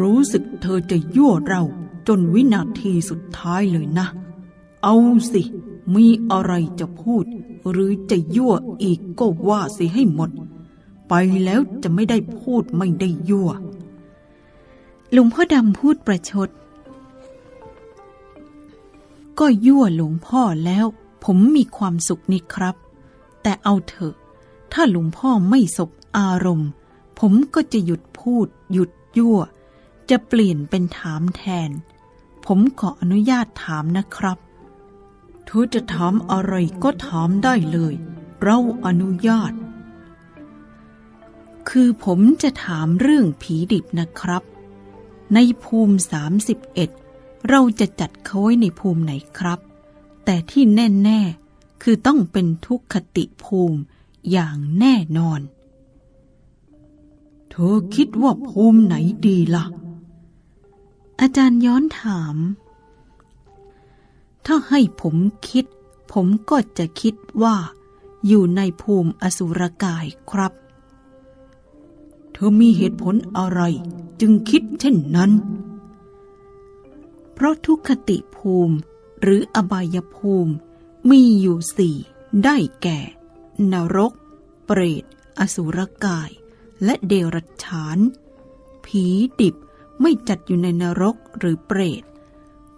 รู้สึกเธอจะยั่วเราจนวินาทีสุดท้ายเลยนะ เอาสิ มีอะไรจะพูด หรือจะยั่วอีกก็ว่าสิให้หมด ไปแล้วจะไม่ได้พูดไม่ได้ยั่ว หลวงพ่อดำพูดประชด ก็ยั่วหลวงพ่อแล้ว ผมมีความสุขนี่ครับ แต่เอาเถอะ ถ้าหลวงพ่อไม่สบอารมณ์ ผมก็จะหยุดพูด หยุดยั่ว จะเปลี่ยนเป็นถามแทน ผมขออนุญาตถามนะครับเธอจะถามอะไรก็ถามได้เลย เราอนุญาต คือผมจะถามเรื่องผีดิบนะครับ ในภูมิ 31 เราจะจัดเขาไว้ในภูมิไหนครับ แต่ที่แน่ ๆ คือต้องเป็นทุกขติภูมิอย่างแน่นอน เธอคิดว่าภูมิไหนดีล่ะ อาจารย์ย้อนถาม ถ้าให้ผมคิด ผมก็จะคิดว่า อยู่ในภูมิอสุรกายครับ เธอมีเหตุผลอะไรจึงคิดเช่นนั้น เพราะทุกขติภูมิหรืออบายภูมิ มีอยู่สี่ได้แก่ นรก เปรต อสุรกาย และเดรัจฉาน ผีดิบไม่จัดอยู่ในนรกหรือเปรต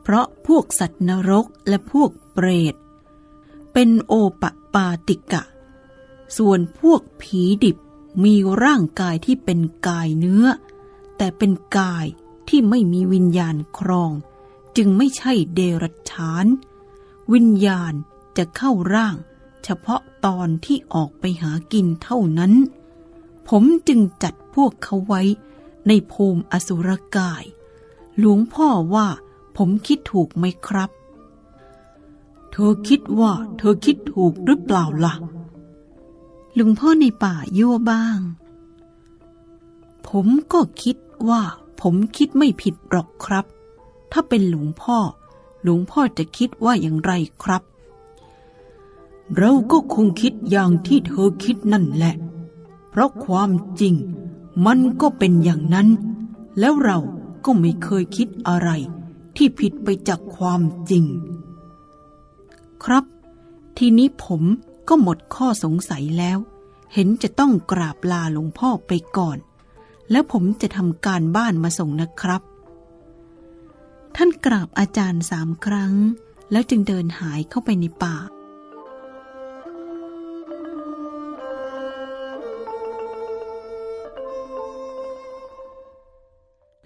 เพราะพวกสัตว์นรกและพวกเปรต เป็นโอปปาติกะ ส่วนพวกผีดิบมีร่างกายที่เป็นกายเนื้อ แต่เป็นกายที่ไม่มีวิญญาณครอง จึงไม่ใช่เดรัจฉาน วิญญาณจะเข้าร่าง เฉพาะตอนที่ออกไปหากินเท่านั้น ผมจึงจัดพวกเขาไว้ในภูมิอสุรกาย หลวงพ่อว่าผมคิดถูกไหมครับ เธอคิดว่าเธอคิดถูกหรือเปล่าล่ะหลวงพ่อในป่ายั่วบ้าง ผมก็คิดว่าผมคิดไม่ผิดหรอกครับ ถ้าเป็นหลวงพ่อ หลวงพ่อจะคิดว่าอย่างไรครับ เราก็คงคิดอย่างที่เธอคิดนั่นแหละ เพราะความจริง มันก็เป็นอย่างนั้น แล้วเราก็ไม่เคยคิดอะไร ที่ผิดไปจากความจริง ครับ ทีนี้ผมก็หมดข้อสงสัยแล้ว เห็นจะต้องกราบลาหลวงพ่อไปก่อน แล้วผมจะทำการบ้านมาส่งนะครับ ท่านกราบอาจารย์สามครั้ง แล้วจึงเดินหายเข้าไปในป่า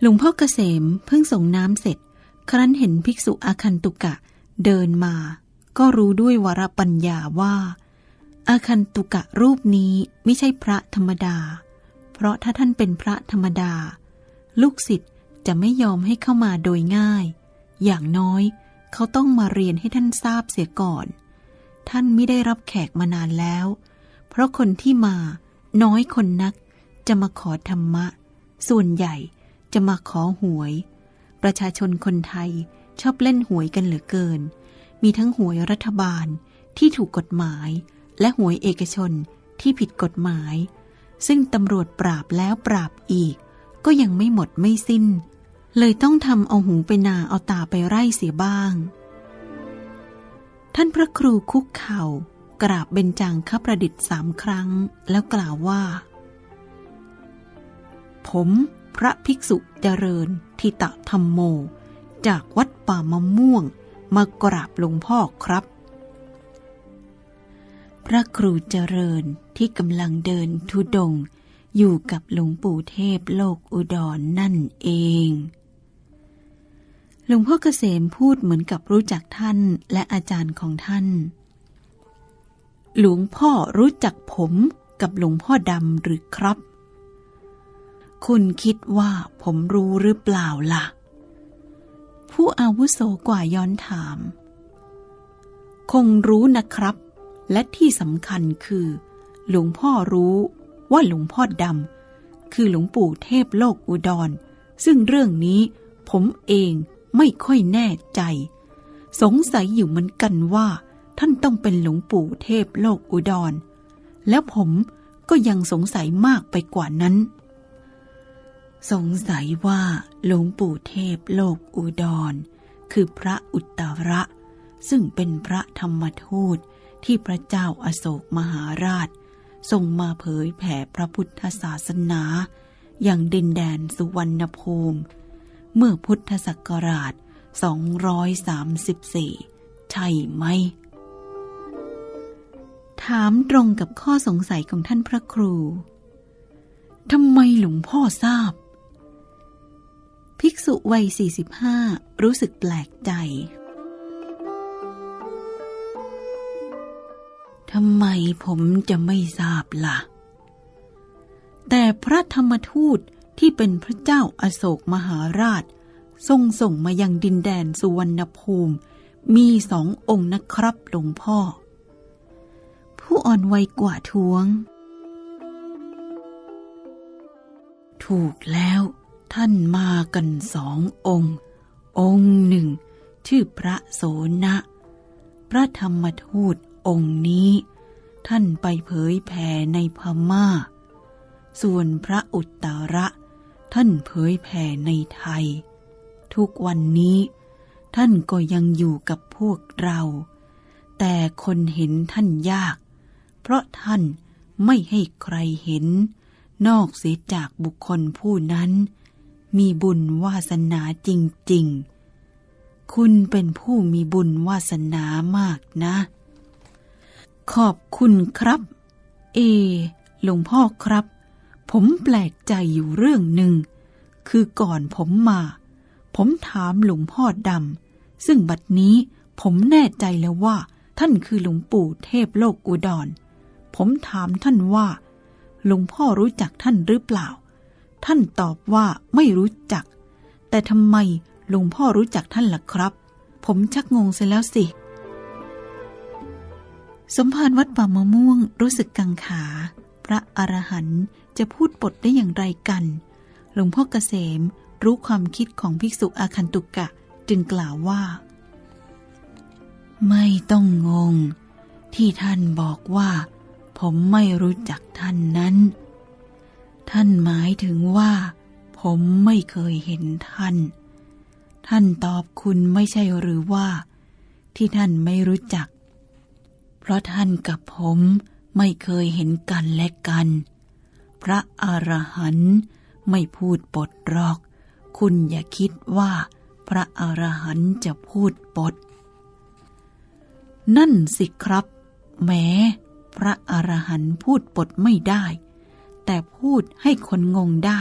หลวงพ่อเกษมเพิ่งส่งน้ำเสร็จ ครั้นเห็นภิกษุอาคันตุกะเดินมา ก็รู้ด้วยวรปัญญาว่า อาคันตุกะรูปนี้ไม่ใช่พระธรรมดา เพราะถ้าท่านเป็นพระธรรมดา ลูกศิษย์ จะไม่ยอมให้เข้ามาโดยง่าย อย่างน้อยเขาต้องมาเรียนให้ท่านทราบเสียก่อน ท่านไม่ได้รับแขกมานานแล้ว เพราะคนที่มาน้อยคนนักจะมาขอธรรมะ ส่วนใหญ่จะมาขอหวย ประชาชนคนไทยชอบเล่นหวยกันเหลือเกิน มีทั้งหวยรัฐบาลที่ถูกกฎหมาย และหวยเอกชนที่ผิดกฎหมาย ซึ่งตำรวจปราบแล้วปราบอีก ก็ยังไม่หมดไม่สิ้น เลยต้องทำเอาหูไปนาเอาตาไปไร่เสียบ้าง ท่านพระครูคุกเข่า กราบเบญจังคประดิษฐ์สามครั้ง แล้วกล่าวว่า ผมพระภิกษุเจริญทิตะธรรมโม จากวัดป่ามะม่วงมากราบหลวงพ่อครับ พระครูเจริญที่กำลังเดินทุดง อยู่กับหลวงปู่เทพโลกอุดรนนั่นเอง หลวงพ่อเกษมพูดเหมือนกับรู้จักท่านและอาจารย์ของท่าน หลวงพ่อรู้จักผมกับหลวงพ่อดำหรือครับ คุณคิดว่าผมรู้หรือเปล่าล่ะ ผู้อาวุโสกว่าย้อนถาม คงรู้นะครับ และที่สำคัญคือ หลวงพ่อรู้ ว่าหลวงพ่อดำคือหลวงปู่เทพโลกอุดร ซึ่งเรื่องนี้ผมเองไม่ค่อยแน่ใจ สงสัยอยู่เหมือนกันว่า ท่านต้องเป็นหลวงปู่เทพโลกอุดร แล้วผมก็ยังสงสัยมากไปกว่านั้น สงสัยว่าหลวงปู่เทพโลกอุดร คือพระอุตระ ซึ่งเป็นพระธรรมทูตที่พระเจ้าอาโศกมหาราช ทรงมาเผยแผ่พระพุทธศาสนา อย่างดินแดนสุวรรณภูมิ เมื่อพุทธศักราช 234 ใช่ไหม ถามตรงกับข้อสงสัยของท่านพระครู ทำไมหลวงพ่อทราบ ภิกษุวัย 45 รู้สึกแปลกใจ ทำไมผมจะไม่ทราบละ่ะ แต่พระธรรมทูตที่เป็นพระเจ้าอาโศกมหาราช ทรงส่งมายังดินแดนสุวรรณภูมิ มีสององค์นะครับหลวงพ่อ ผู้อ่อนวัยกว่าทวง ถูกแล้วท่านมากันสององค์ องค์หนึ่ง ชื่อพระโสนะ พระธรรมทูต องค์นี้ ท่านไปเผยแผ่ในพม่า ส่วนพระอุตตระท่านเผยแผ่ในไทย ทุกวันนี้ ท่านก็ยังอยู่กับพวกเรา แต่คนเห็นท่านยาก เพราะท่านไม่ให้ใครเห็น นอกเสียจากบุคคลผู้นั้น มีบุญวาสนาจริง ๆ คุณเป็นผู้มีบุญวาสนามากนะ ขอบคุณครับ เอ หลวงพ่อครับ ผมแปลกใจอยู่เรื่องหนึ่ง คือก่อนผมมา ผมถามหลวงพ่อดำ ซึ่งบัดนี้ผมแน่ใจแล้วว่า ท่านคือหลวงปู่เทพโลกอุดร ผมถามท่านว่า หลวงพ่อรู้จักท่านหรือเปล่า ท่านตอบว่าไม่รู้จัก แต่ทำไมหลวงพ่อรู้จักท่านล่ะครับ ผมชักงงเสียแล้วสิ สมภารวัดป่ามะม่วงรู้สึกกังขา พระอรหันต์จะพูดปดได้อย่างไรกัน หลวงพ่อเกษมรู้ความคิดของภิกษุอาคันตุกะจึงกล่าวว่า ไม่ต้องงง ที่ท่านบอกว่า ผมไม่รู้จักท่านนั้น ท่านหมายถึงว่า ผมไม่เคยเห็นท่าน ท่านตอบคุณไม่ใช่หรือว่า ที่ท่านไม่รู้จัก ราะท่านกับผมไม่เคยเห็นกันและกัน พระอรหันต์ไม่พูดปดหรอก คุณอย่าคิดว่าพระอรหันต์จะพูดปด นั่นสิครับ แม้พระอรหันต์พูดปดไม่ได้ แต่พูดให้คนงงได้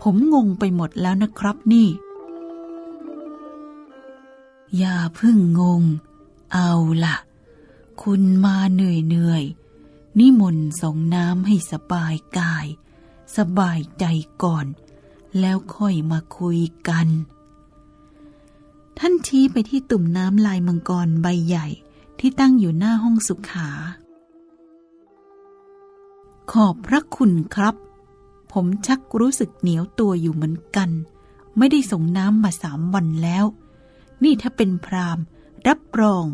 ผมงงไปหมดแล้วนะครับนี่ อย่าเพึ่งงง เอาล่ะ คุณมาเหนื่อยเหนื่อยนิมนต์ส่งน้ำให้สบายกาย สบายใจก่อน แล้วค่อยมาคุยกัน ท่านชี้ไปที่ตุ่มน้ำลายมังกรใบใหญ่ที่ตั้งอยู่หน้าห้องสุขา ขอบพระคุณครับ ผมชักรู้สึกเหนียวตัวอยู่เหมือนกัน ไม่ได้ส่งน้ำมาสามวันแล้ว นี่ถ้าเป็นพรามรับรอง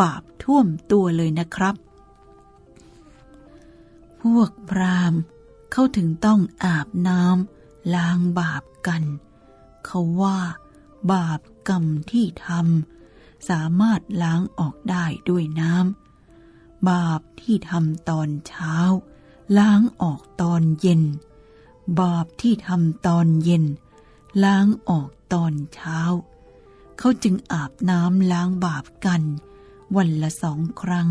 บาปท่วมตัวเลยนะครับ พวกพรามเขาถึงต้องอาบน้ำล้างบาปกัน เขาว่า บาปกรรมที่ทำสามารถล้างออกได้ด้วยน้ำบาปที่ทำตอนเช้า ล้างออกตอนเย็น บาปที่ทำตอนเย็น ล้างออกตอนเช้า เขาจึงอาบน้ำล้างบาปกัน วันละสองครั้ง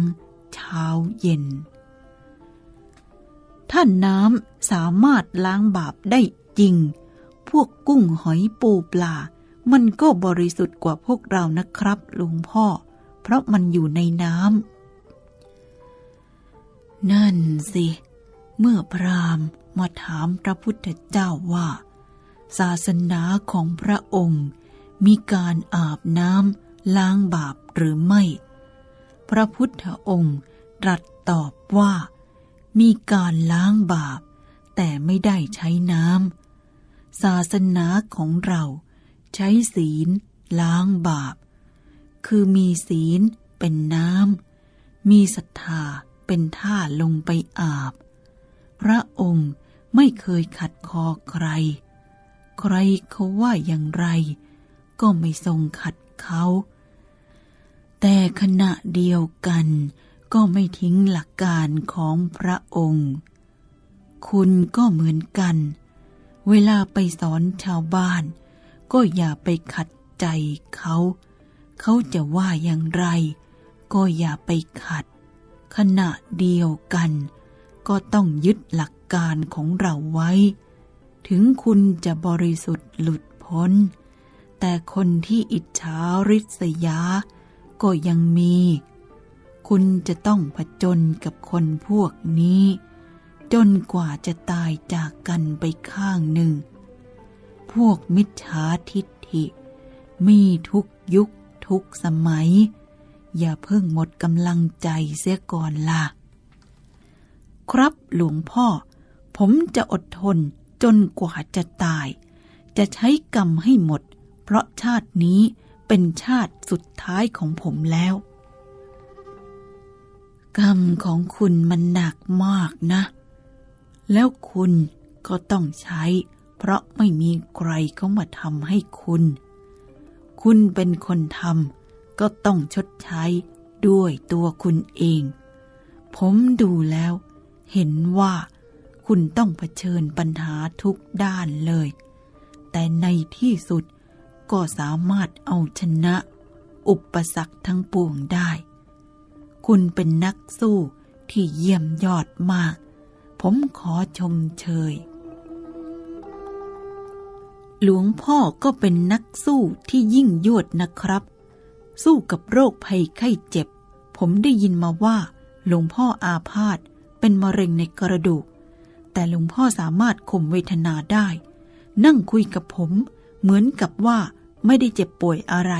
เช้าเย็นถ้านน้ำสามารถล้างบาปได้จริง พวกกุ้งหอยปูปลา มันก็บริสุทธิ์กว่าพวกเรานะครับหลวงพ่อ เพราะมันอยู่ในน้ำนั่นสิ เมื่อพราหมณ์มาถามพระพุทธเจ้าว่า ศาสนาของพระองค์มีการอาบน้ำล้างบาปหรือไม่ พระพุทธองค์ตรัสตอบว่า มีการล้างบาป แต่ไม่ได้ใช้น้ำศาสนาของเราใช้ศีลล้างบาปคคือมีศีลเป็นน้ำ มีศรัทธาเป็นท่าลงไปอาบ พระองค์ไม่เคยขัดคอใคร ใครเขาว่าอย่างไร ก็ไม่ทรงขัดเขา แต่ขณะเดียวกันก็ไม่ทิ้งหลักการของพระองค์ คุณก็เหมือนกัน เวลาไปสอนชาวบ้าน ก็อย่าไปขัดใจเขา เขาจะว่าอย่างไร ก็อย่าไปขัด ขณะเดียวกัน ก็ต้องยึดหลักการของเราไว้ ถึงคุณจะบริสุทธิ์หลุดพ้น แต่คนที่อิจฉาริษยา ก็ยังมี คุณจะต้องผจญกับคนพวกนี้ จนกว่าจะตายจากกันไปข้างหนึ่ง พวกมิจฉาทิฏฐิ มีทุกยุคทุกสมัย อย่าเพิ่งหมดกำลังใจเสียก่อนล่ะ ครับหลวงพ่อ ผมจะอดทนจนกว่าจะตาย จะใช้กรรมให้หมด เพราะชาตินี้ เป็นชาติสุดท้ายของผมแล้ว กรรมของคุณมันหนักมากนะ แล้วคุณก็ต้องใช้ เพราะไม่มีใครเขามาทำให้คุณ คุณเป็นคนทำก็ต้องชดใช้ด้วยตัวคุณเอง ผมดูแล้ว เห็นว่าคุณต้องเผชิญปัญหาทุกด้านเลย แต่ในที่สุด ก็สามารถเอาชนะ อุปสรรคทั้งปวงได้ คุณเป็นนักสู้ที่เยี่ยมยอดมาก ผมขอชมเชย หลวงพ่อก็เป็นนักสู้ที่ยิ่งยวดนะครับ สู้กับโรคภัยไข้เจ็บ ผมได้ยินมาว่า หลวงพ่ออาพาธเป็นมะเร็งในกระดูก แต่หลวงพ่อสามารถข่มเวทนาได้ นั่งคุยกับผม เหมือนกับว่า ไม่ได้เจ็บป่วยอะไร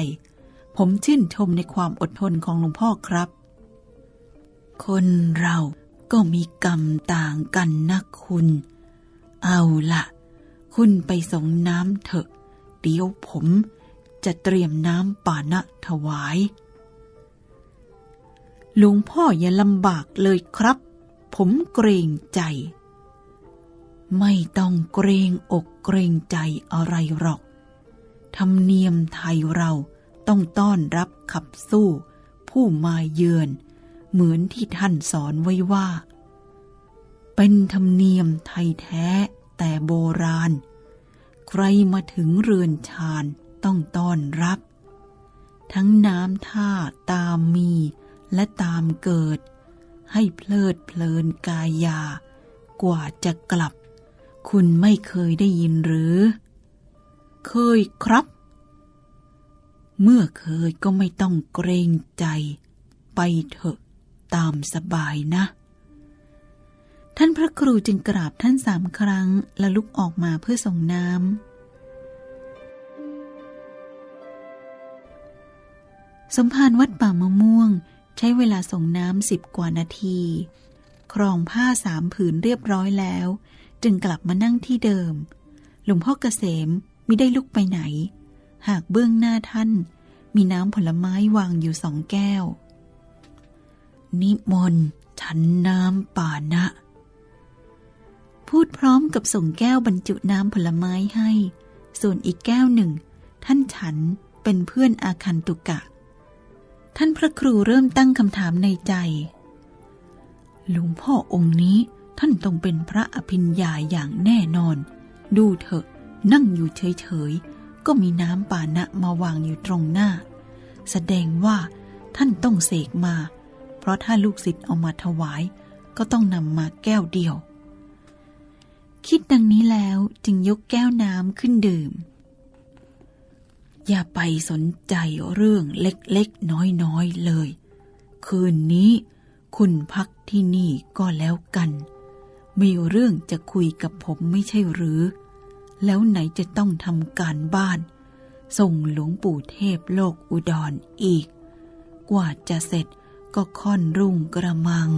ผมชื่นชมในความอดทนของหลวงพ่อครับ คนเราก็มีกรรมต่างกันนะคุณ เอาละคุณไปส่งน้ำเถอะ เดี๋ยวผมจะเตรียมน้ำป่านะถวาย หลวงพ่ออย่าลำบากเลยครับ ผมเกรงใจ ไม่ต้องเกรงอกเกรงใจอะไรหรอก ธรรมเนียมไทยเราต้องต้อนรับขับสู้ ผู้มาเยือน เหมือนที่ท่านสอนไว้ว่า เป็นธรรมเนียมไทยแท้แต่โบราณ ใครมาถึงเรือนชานต้องต้อนรับ ทั้งน้ำท่าตามมีและตามเกิด ให้เพลิดเพลินกายา กว่าจะกลับ คุณไม่เคยได้ยินหรือ เคยครับ เมื่อเคยก็ไม่ต้องเกรงใจ ไปเถอะตามสบายนะ ท่านพระครูจึงกราบท่านสามครั้ง และลุกออกมาเพื่อส่งน้ำ สมภารวัดป่ามะม่วงใช้เวลาส่งน้ำสิบกว่านาที ครองผ้าสามผืนเรียบร้อยแล้ว จึงกลับมานั่งที่เดิม หลวงพ่อเกษม ม่ได้ลุกไปไหน หากเบื้องหน้าท่าน มีน้ำผลไม้วางอยู่สองแก้ว นิมนต์ฉันน้ำป่านะ พูดพร้อมกับส่งแก้วบรรจุน้ำผลไม้ให้ ส่วนอีกแก้วหนึ่ง ท่านฉันเป็นเพื่อนอาคันตุกะ ท่านพระครูเริ่มตั้งคำถามในใจหลวงพ่อองค์นี้ท่านต้องเป็นพระอภิญญาอย่างแน่นอน ดูเถอะ นั่งอยู่เฉยๆ ก็มีน้ำป่านะมาวางอยู่ตรงหน้า แสดงว่าท่านต้องเสกมา เพราะถ้าลูกศิษย์เอามาถวาย ก็ต้องนำมาแก้วเดียว คิดดังนี้แล้วจึงยกแก้วน้ำขึ้นดื่ม อย่าไปสนใจเรื่องเล็กๆ น้อยๆ เลย คืนนี้คุณพักที่นี่ก็แล้วกัน มีเรื่องจะคุยกับผมไม่ใช่หรือ แล้วไหนจะต้องทำการบ้าน ส่งหลวงปู่เทพโลกอุดรออีก กว่าจะเสร็จก็ค่อนรุ่งกระมัง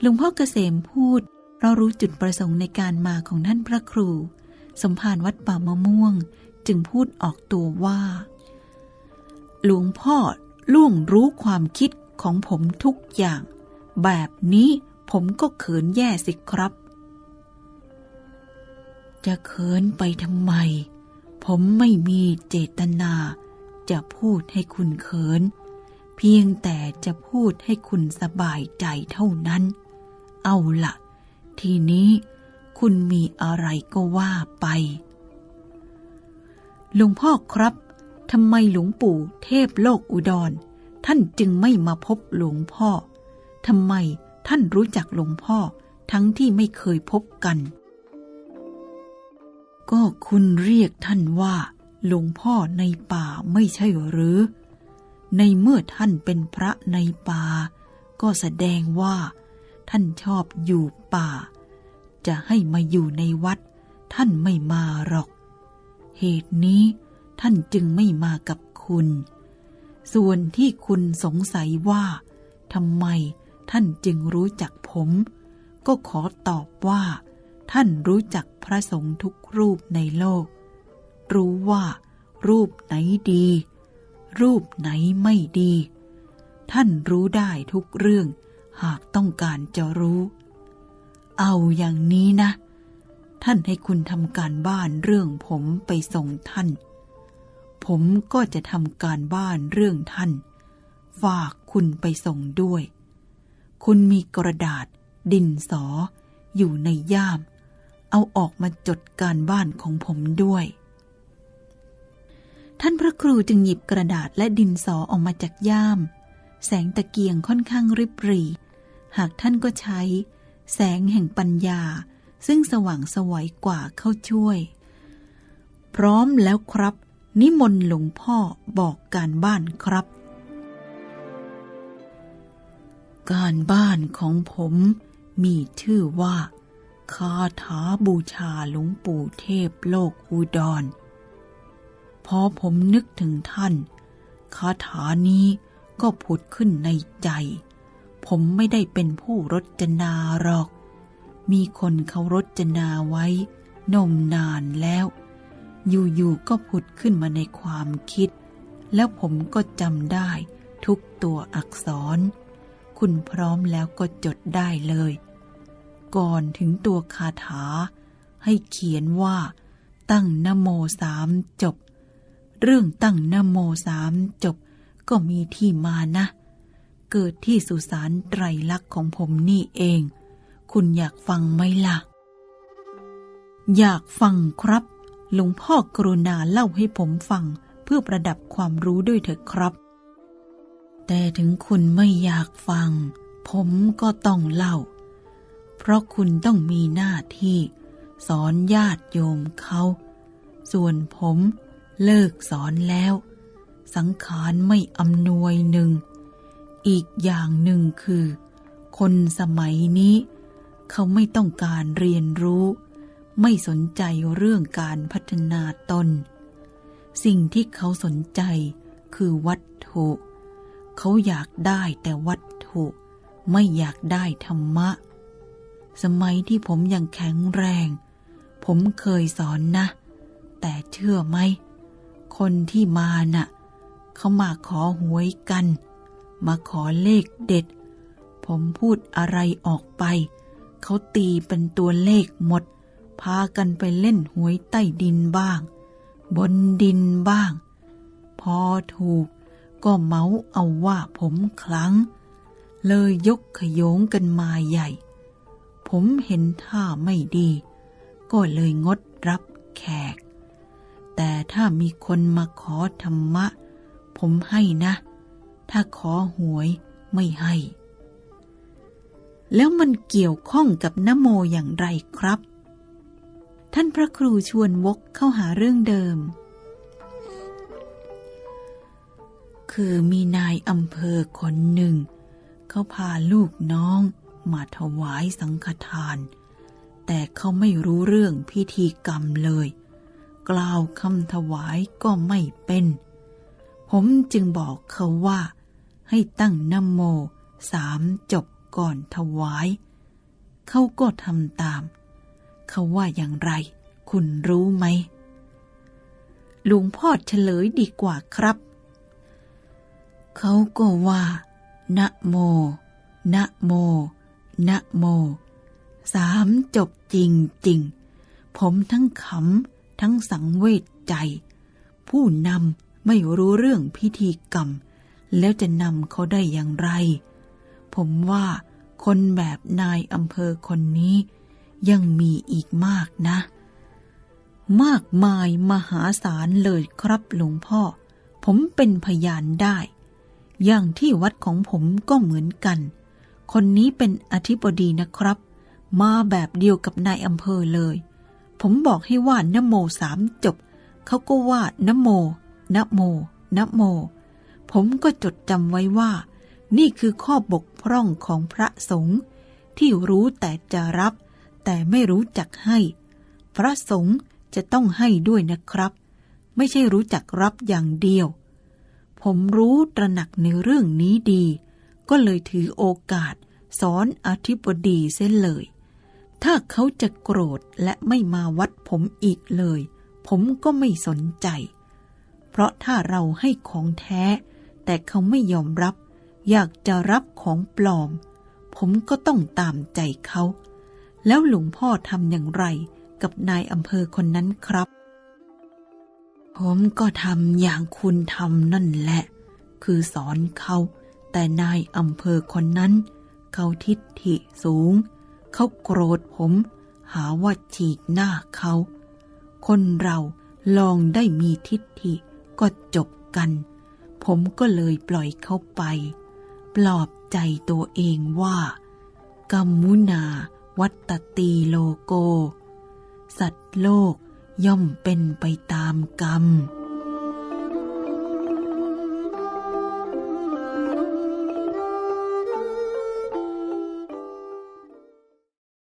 หลวงพ่อเกษมพูด เรารู้จุดประสงค์ในการมาของท่านพระครู สมภารวัดป่ามะม่วงจึงพูดออกตัวว่า หลวงพ่อล่วงรู้ความคิดของผมทุกอย่าง แบบนี้ผมก็เขินแย่สิครับ จะเขินไปทำไม ผมไม่มีเจตนาจะพูดให้คุณเขิน เพียงแต่จะพูดให้คุณสบายใจเท่านั้น เอาละ ทีนี้คุณมีอะไรก็ว่าไป หลวงพ่อครับทำไมหลวงปู่เทพโลกอุดร ท่านจึงไม่มาพบหลวงพ่อทำไมท่านรู้จักหลวงพ่อทั้งที่ไม่เคยพบกัน ก็คุณเรียกท่านว่าหลวงพ่อในป่าไม่ใช่หรือ ในเมื่อท่านเป็นพระในป่า ก็แสดงว่า ท่านชอบอยู่ป่า จะให้มาอยู่ในวัด ท่านไม่มาหรอก เหตุนี้ท่านจึงไม่มากับคุณ ส่วนที่คุณสงสัยว่าทำไมท่านจึงรู้จักผม ก็ขอตอบว่า ท่านรู้จักพระสงฆ์ทุกรูปในโลก รู้ว่ารูปไหนดี รูปไหนไม่ดี ท่านรู้ได้ทุกเรื่องหากต้องการจะรู้ เอาอย่างนี้นะ ท่านให้คุณทำการบ้านเรื่องผมไปส่งท่าน ผมก็จะทำการบ้านเรื่องท่าน ฝากคุณไปส่งด้วย คุณมีกระดาษ ดินสอ อยู่ในย่าม เอาออกมาจดการบ้านของผมด้วย ท่านพระครูจึงหยิบกระดาษและดินสอออกมาจากย่าม แสงตะเกียงค่อนข้างริบหรี่ หากท่านก็ใช้ แสงแห่งปัญญา ซึ่งสว่างสวัยกว่าเข้าช่วย พร้อมแล้วครับ นิมนต์หลวงพ่อบอกการบ้านครับ การบ้านของผมมีชื่อว่า คาถาบูชาหลวงปู่เทพโลกอุดร พอผมนึกถึงท่าน คาถานี้ก็ผุดขึ้นในใจ ผมไม่ได้เป็นผู้รจนาหรอก มีคนเขารจนาไว้ นมนานแล้ว อยู่ๆก็ผุดขึ้นมาในความคิด แล้วผมก็จำได้ทุกตัวอักษร คุณพร้อมแล้วก็จดได้เลย ก่อนถึงตัวคาถา ให้เขียนว่า ตั้งนโมสามจบ เรื่องตั้งนโมสามจบ ก็มีที่มานะ เกิดที่สุสานไตรลักษณ์ของผมนี่เอง คุณอยากฟังไหมล่ะ อยากฟังครับ หลวงพ่อกรุณาเล่าให้ผมฟังเพื่อประดับความรู้ด้วยเถอะครับ แต่ถึงคุณไม่อยากฟัง ผมก็ต้องเล่า เพราะคุณต้องมีหน้าที่ สอนญาติโยมเขา ส่วนผมเลิกสอนแล้ว สังขารไม่อำนวยหนึ่ง อีกอย่างหนึ่งคือ คนสมัยนี้ เขาไม่ต้องการเรียนรู้ ไม่สนใจเรื่องการพัฒนาตน สิ่งที่เขาสนใจคือวัตถุ เขาอยากได้แต่วัตถุ ไม่อยากได้ธรรมะ สมัยที่ผมยังแข็งแรง ผมเคยสอนนะ แต่เชื่อไหม คนที่มาน่ะ เขามาขอหวยกัน มาขอเลขเด็ด ผมพูดอะไรออกไป เขาตีเป็นตัวเลขหมด พากันไปเล่นหวยใต้ดินบ้าง บนดินบ้าง พอถูกก็เมาเอาว่าผมคลังเลยยกขยงกันมาใหญ่ ผมเห็นท่าไม่ดี ก็เลยงดรับแขก แต่ถ้ามีคนมาขอธรรมะ ผมให้นะ ถ้าขอหวยไม่ให้ แล้วมันเกี่ยวข้องกับนโมอย่างไรครับ ท่านพระครูชวนวกเข้าหาเรื่องเดิม คือมีนายอำเภอคนหนึ่ง เขาพาลูกน้อง มาถวายสังฆทาน แต่เขาไม่รู้เรื่องพิธีกรรมเลย กล่าวคำถวายก็ไม่เป็น ผมจึงบอกเขาว่า ให้ตั้งนโมสามจบก่อนถวาย เขาก็ทำตาม เขาว่าอย่างไร คุณรู้ไหมหลวงพ่อเฉลยดีกว่าครับ เขาก็ว่า นะโม นะโม นะโม สามจบจริงจริง ผมทั้งขำทั้งสังเวชใจ ผู้นำไม่รู้เรื่องพิธีกรรม แล้วจะนำเขาได้อย่างไร ผมว่าคนแบบนายอำเภอคนนี้ยังมีอีกมากนะ มากมายมหาศาลเลยครับหลวงพ่อ ผมเป็นพยานได้ อย่างที่วัดของผมก็เหมือนกัน คนนี้เป็นอธิบดีนะครับ มาแบบเดียวกับนายอำเภอเลย ผมบอกให้ว่านโมสามจบ เขาก็ว่านโมนโมนโม ผมก็จดจำไว้ว่า นี่คือข้อบกพร่องของพระสงฆ์ที่รู้แต่จะรับ แต่ไม่รู้จักให้ พระสงฆ์จะต้องให้ด้วยนะครับ ไม่ใช่รู้จักรับอย่างเดียว ผมรู้ตระหนักในเรื่องนี้ดี ก็เลยถือโอกาสสอนอธิบดีเส้นเลย ถ้าเขาจะโกรธและไม่มาวัดผมอีกเลย ผมก็ไม่สนใจ เพราะถ้าเราให้ของแท้ แต่เขาไม่ยอมรับ อยากจะรับของปลอม ผมก็ต้องตามใจเขา แล้วหลวงพ่อทำอย่างไรกับนายอำเภอคนนั้นครับ ผมก็ทำอย่างคุณทำนั่นแหละ คือสอนเขา แต่นายอำเภอคนนั้น เขาทิฏฐิสูง เขาโกรธผม หาว่าฉีกหน้าเขา คนเราลองได้มีทิฏฐิก็จบกัน ผมก็เลยปล่อยเขาไป ปลอบใจตัวเองว่า กัมมุนาวัตตีโลโก สัตว์โลกย่อมเป็นไปตามกรรม